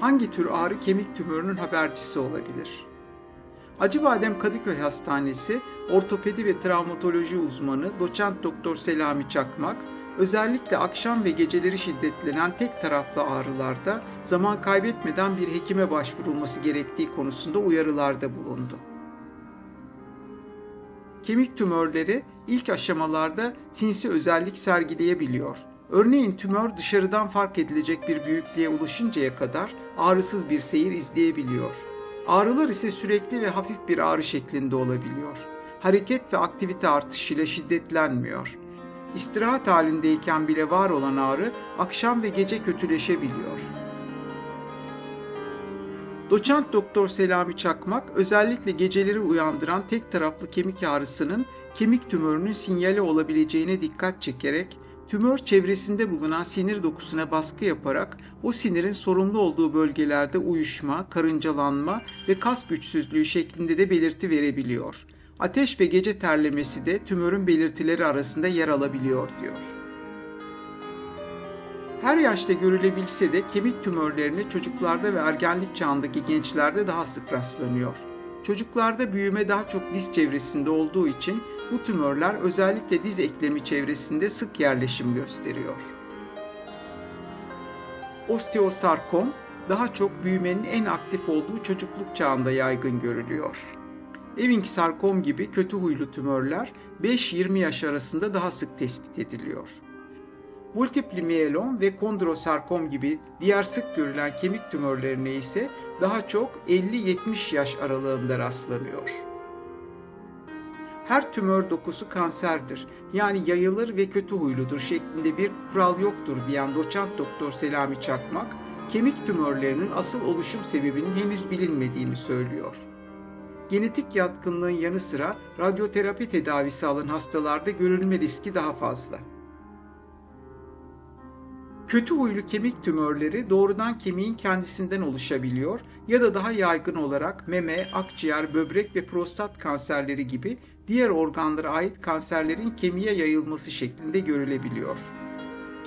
hangi tür ağrı kemik tümörünün habercisi olabilir? Acıbadem Kadıköy Hastanesi ortopedi ve travmatoloji uzmanı doçent doktor Selami Çakmak, özellikle akşam ve geceleri şiddetlenen tek taraflı ağrılarda zaman kaybetmeden bir hekime başvurulması gerektiği konusunda uyarılarda bulundu. Kemik tümörleri ilk aşamalarda sinsi özellik sergileyebiliyor. Örneğin tümör dışarıdan fark edilecek bir büyüklüğe ulaşıncaya kadar ağrısız bir seyir izleyebiliyor. Ağrılar ise sürekli ve hafif bir ağrı şeklinde olabiliyor. Hareket ve aktivite artışıyla şiddetlenmiyor. İstirahat halindeyken bile var olan ağrı akşam ve gece kötüleşebiliyor. Doçent Doktor Selami Çakmak özellikle geceleri uyandıran tek taraflı kemik ağrısının kemik tümörünün sinyali olabileceğine dikkat çekerek tümör çevresinde bulunan sinir dokusuna baskı yaparak o sinirin sorumlu olduğu bölgelerde uyuşma, karıncalanma ve kas güçsüzlüğü şeklinde de belirti verebiliyor. Ateş ve gece terlemesi de tümörün belirtileri arasında yer alabiliyor diyor. Her yaşta görülebilse de kemik tümörlerine çocuklarda ve ergenlik çağındaki gençlerde daha sık rastlanıyor. Çocuklarda büyüme daha çok diz çevresinde olduğu için bu tümörler özellikle diz eklemi çevresinde sık yerleşim gösteriyor. Osteosarkom daha çok büyümenin en aktif olduğu çocukluk çağında yaygın görülüyor. Ewing sarkom gibi kötü huylu tümörler 5-20 yaş arasında daha sık tespit ediliyor. Multipli miyelom ve kondrosarkom gibi diğer sık görülen kemik tümörlerine ise daha çok 50-70 yaş aralığında rastlanıyor. Her tümör dokusu kanserdir. Yani yayılır ve kötü huyludur şeklinde bir kural yoktur diyen doçent doktor Selami Çakmak, kemik tümörlerinin asıl oluşum sebebinin henüz bilinmediğini söylüyor. Genetik yatkınlığın yanı sıra radyoterapi tedavisi alan hastalarda görülme riski daha fazla. Kötü huylu kemik tümörleri doğrudan kemiğin kendisinden oluşabiliyor ya da daha yaygın olarak meme, akciğer, böbrek ve prostat kanserleri gibi diğer organlara ait kanserlerin kemiğe yayılması şeklinde görülebiliyor.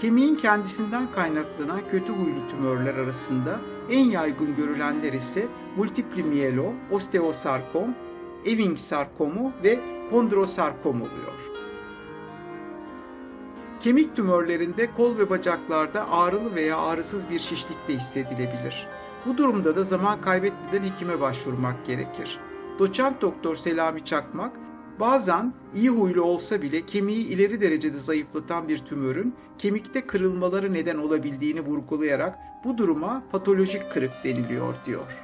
Kemiğin kendisinden kaynaklanan kötü huylu tümörler arasında en yaygın görülenler ise multipli miyelom, osteosarkom, Ewing sarkomu ve kondrosarkom oluyor. Kemik tümörlerinde kol ve bacaklarda ağrılı veya ağrısız bir şişlik de hissedilebilir. Bu durumda da zaman kaybetmeden hekime başvurmak gerekir. Doçent doktor Selami Çakmak, bazen iyi huylu olsa bile kemiği ileri derecede zayıflatan bir tümörün kemikte kırılmaları neden olabildiğini vurgulayarak bu duruma patolojik kırık deniliyor diyor.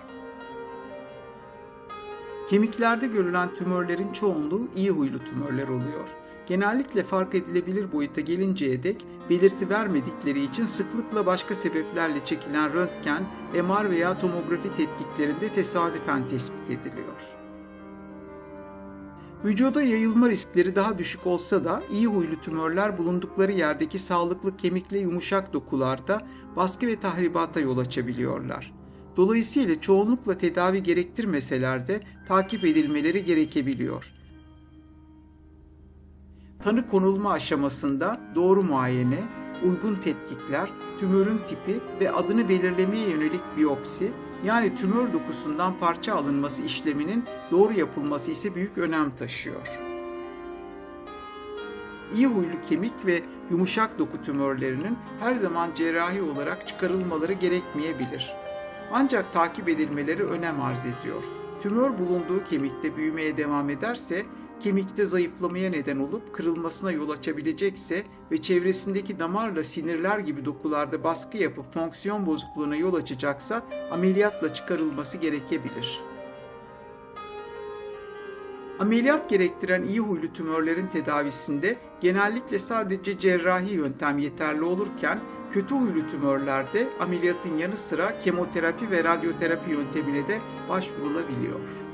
Kemiklerde görülen tümörlerin çoğunluğu iyi huylu tümörler oluyor genellikle fark edilebilir boyuta gelinceye dek belirti vermedikleri için sıklıkla başka sebeplerle çekilen röntgen, MR veya tomografi tetkiklerinde tesadüfen tespit ediliyor. Vücuda yayılma riskleri daha düşük olsa da iyi huylu tümörler bulundukları yerdeki sağlıklı kemikle yumuşak dokularda baskı ve tahribata yol açabiliyorlar. Dolayısıyla çoğunlukla tedavi gerektirmeseler de takip edilmeleri gerekebiliyor tanı konulma aşamasında doğru muayene, uygun tetkikler, tümörün tipi ve adını belirlemeye yönelik biyopsi yani tümör dokusundan parça alınması işleminin doğru yapılması ise büyük önem taşıyor. İyi huylu kemik ve yumuşak doku tümörlerinin her zaman cerrahi olarak çıkarılmaları gerekmeyebilir. Ancak takip edilmeleri önem arz ediyor. Tümör bulunduğu kemikte büyümeye devam ederse kemikte zayıflamaya neden olup kırılmasına yol açabilecekse ve çevresindeki damarla sinirler gibi dokularda baskı yapıp fonksiyon bozukluğuna yol açacaksa ameliyatla çıkarılması gerekebilir. Ameliyat gerektiren iyi huylu tümörlerin tedavisinde genellikle sadece cerrahi yöntem yeterli olurken kötü huylu tümörlerde ameliyatın yanı sıra kemoterapi ve radyoterapi yöntemine de başvurulabiliyor.